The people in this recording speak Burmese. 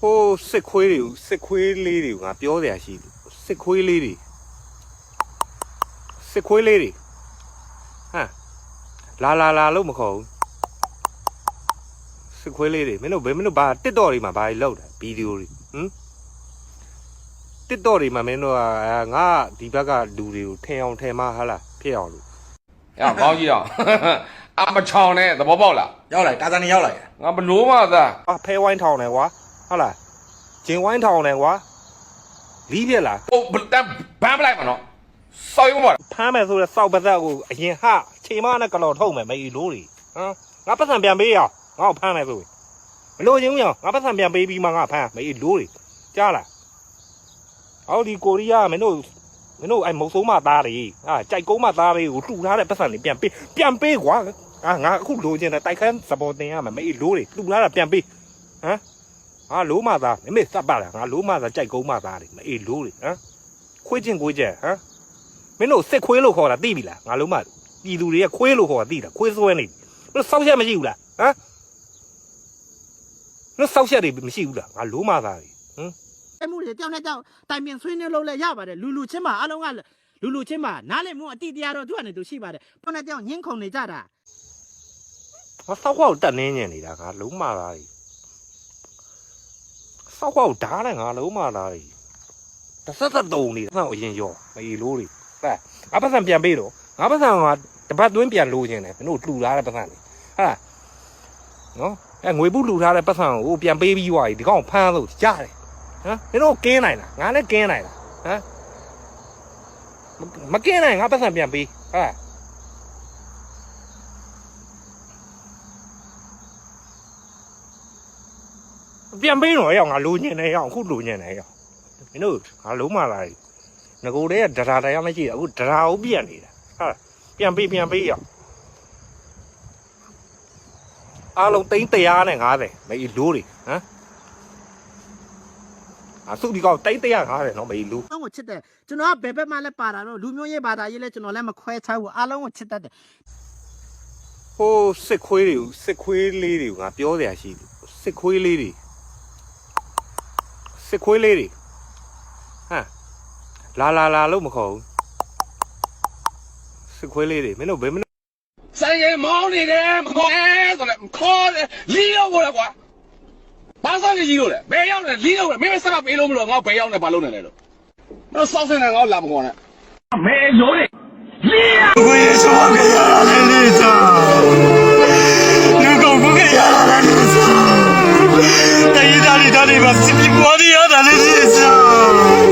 ဟိုးစစ်ခွေးတွေစစ်ခွေးလေးတွေကပြောစရာရှိစစ်ခွေးလေးတွေစစ်ခွေးလေးတွေဟမ်လာလာလာလို့မခေါ်ဘူးစစ်ခွေးလေးတွေမင်းတို့ဘယ်မင်းတို့ဘာတစ်တော့တွေမှာဘာတွေလောက်တာဗီဒီယိုတွေဟမ်တစ်တော့တွေမှာမင်းတို့ကငါဒီဘက်ကလူတွေကိုထင်အောင်ထင်မှာဟာလားဖြစ်အောင်လို့။အော်ကောင်းကြီးအောင်။အမချောင်နဲ့သဘောပေါက်လား။ရောက်လိုက်တာဇာနီရောက်လိုက်။ငါဘလို့မှသာ။အဖဲဝိုင်းထောင်တယ်ကွာ ဟုတ်လားဂျင်ဝိုင်းထောင်တယ်ကွာလီးပြက်လားဟိုဘတန်ဘမ်းပလိုက်မနော်။စောက်ရုံးပါလားဖမ်းမယ်ဆိုတော့စောက်ပါသက်ကိုအရင်ဟချိန်မနဲ့ကလော်ထုတ်မယ်မေလို့တွေဟမ်ငါပတ်စံပြန်ပေးရအောင်ငါ့ကိုဖမ်းမယ်ဆိုရင်မလို့ချင်းဘူးရအောင်ငါပတ်စံပြန်ပေးပြီးမှငါဖမ်းမေလို့တွေကြားလားအော်ဒီကိုရီးယားမင်းတို့မင်းတို့အဲ့မုတ်ဆိုးမသားတွေအာကြိုက်ကုန်းမသားတွေကိုလှူထားတဲ့ပတ်စံတွေပြန်ပေးပြန်ပေးကွာအာငါအခုလိုချင်တယ်တိုက်ခန်းစပေါ်တင်ရမယ်မေလို့တွေလှူထားတာပြန်ပေးဟမ် ငါလိုမသားမမေစပ်ပါလားငါလိုမသားကြိုက်ကုန်းမသားတွေမေလို့တွေဟမ်ခွေးချင်းကိုကြက်ဟမ်မင်းတို့စစ်ခွေးလို့ခေါ်တာသိပြီလားငါလုံးမပြည်သူတွေကခွေးလို့ခေါ်တာသိတာခွေးစွဲနေပြီမင်းတို့စောက်ချက်မရှိဘူးလားဟမ်မင်းတို့စောက်ချက်တွေမရှိဘူးလားငါလုံးမသားတွေဟမ်အဲ့မှုတွေတယောက်နဲ့တယောက်တိုင်ပင်ဆွေးနွေးလို့လည်းရပါတယ်လူလူချင်းမှာအားလုံးကလူလူချင်းမှာနားလည်မှုအတိတရားတော့သူကနေသူရှိပါတယ်တယောက်နဲ့တယောက်ညှင်းခုန်နေကြတာငါစောက်ခွားကိုတက်နေညံနေတာငါလုံးမသားတွေ စောက်ခွားကိုဓာတ်နဲ့ငါလုံးမသားတွေတစ်ဆက်သက်တုံနေတာစောက်အရင်ရောမေလို့တွေဟဲ့ငါပတ်စံပြန်ပေးတော့ငါပတ်စံကတပတ်သွင်းပြန်လိုချင်တယ်မင်းတို့လှူထားတဲ့ပတ်စံတွေဟာနော်အဲငွေပုလှူထားတဲ့ပတ်စံကိုပြန်ပေးပြီးွားပြီဒီကောင်ဖမ်းလို့ကြားတယ်ဟမ်မင်းတို့ကင်းနိုင်လားငါလည်းကင်းနိုင်လားဟမ်မမကင်းနိုင်ငါပတ်စံပြန်ပေးဟာ ပြန်ပေးတော့ရောက်ငါလိုညင်နေရောက်အခုလိုညင်နေရောက်မင်းတို့ငါလုံးမလာဘူးငကိုတည်းကဒရာတရားမရှိဘူးအခုဒရာကိုပြန်နေတာဟာပြန်ပေးပြန်ပေးရောက်အားလုံး350မေးလိုးတွေဟမ်အဆုဒီကောင်တိတ်150နော်မေးလူအောင်ကိုချစ်တယ်ကျွန်တော်ကဘယ်ဘက်မှလည်းပါတာတော့လူမျိုးရေးဘာသာရေးလည်းကျွန်တော်လည်းမခွဲခြားဘူးအားလုံးကိုချစ်တတ်တယ်ဟိုးစစ်ခွေးတွေစစ်ခွေးလေးတွေကငါပြောစရာရှိတယ်စစ်ခွေးလေးတွေ စစ်ခွေးလေးတွေဟမ်လာလာလာလို့မခေါ်ဘူးစစ်ခွေးလေးတွေမင်းတို့ဘယ်မင်းတို့။ဆိုင်ရင်မောင်းနေတယ်မခေါ်အဲဆိုလဲခေါ်တယ်လီရောက်ပေါ်လာကွာ။ဘာစားနေကြီးလို့လဲ။ဘယ်ရောက်လဲလီရောက်လဲမင်းမဆက်မပေးလို့မလို့ငါဘယ်ရောက်လဲဘာလုပ်နေလဲလို့။မင်းစောက်စင်းနေငါလာမခေါ်နဲ့။မဲရိုးနေလီရကို 悪いわ、悪いやだね、じいちゃん。